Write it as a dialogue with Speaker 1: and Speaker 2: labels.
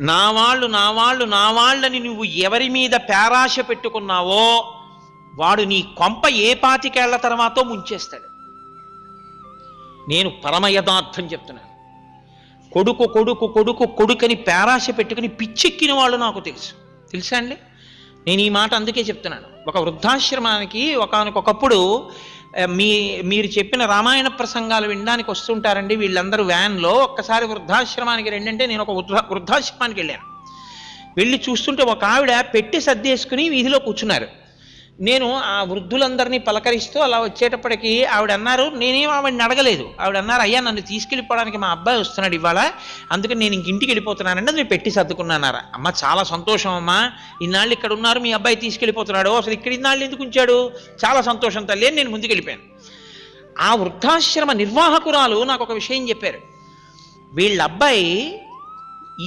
Speaker 1: నా వాళ్ళు నా వాళ్ళు నా వాళ్ళని నువ్వు ఎవరి మీద పేరాశ పెట్టుకున్నావో వాడు నీ కొంప ఏ పాతికేళ్ళ తర్వాతో ముంచేస్తాడు. నేను పరమ యథార్థం చెప్తున్నాను. కొడుకు కొడుకు కొడుకు కొడుకని పేరాశ పెట్టుకుని పిచ్చెక్కిన వాళ్ళు నాకు తెలుసు. తెలుసా అండి? నేను ఈ మాట అందుకే చెప్తున్నాను. ఒక వృద్ధాశ్రమానికి ఒకనకొకప్పుడు మీ మీరు చెప్పిన రామాయణ ప్రసంగాలు వినడానికి వస్తుంటారండి. వీళ్ళందరూ వ్యాన్లో ఒక్కసారి వృద్ధాశ్రమానికి రెండంటే నేను ఒక వృద్ధ వృద్ధాశ్రమానికి వెళ్ళాను. వెళ్ళి చూస్తుంటే ఒక ఆవిడ పెట్టి సర్దేసుకుని వీధిలో కూర్చున్నారు. నేను ఆ వృద్ధులందరినీ పలకరిస్తూ అలా వచ్చేటప్పటికి ఆవిడ అన్నారు నేనేం ఆవిడని అడగలేదు. ఆవిడ అన్నారు అయ్యా నన్ను తీసుకెళ్ళిపోవడానికి మా అబ్బాయి వస్తున్నాడు ఇవాళ అందుకని నేను ఇంక ఇంటికి వెళ్ళిపోతున్నానంటే నేను పెట్టి సర్దుకున్నానారా. అమ్మ చాలా సంతోషం అమ్మా ఇన్నాళ్ళు ఇక్కడ ఉన్నారు మీ అబ్బాయి తీసుకెళ్ళిపోతున్నాడు. అసలు ఇక్కడ ఇన్నాళ్ళు ఎందుకు ఉంచాడు? చాలా సంతోషం తల్లి అని నేను ముందుకెళ్ళిపోయాను ఆ వృద్ధాశ్రమ నిర్వాహకురాలు నాకు ఒక విషయం చెప్పారు. వీళ్ళ అబ్బాయి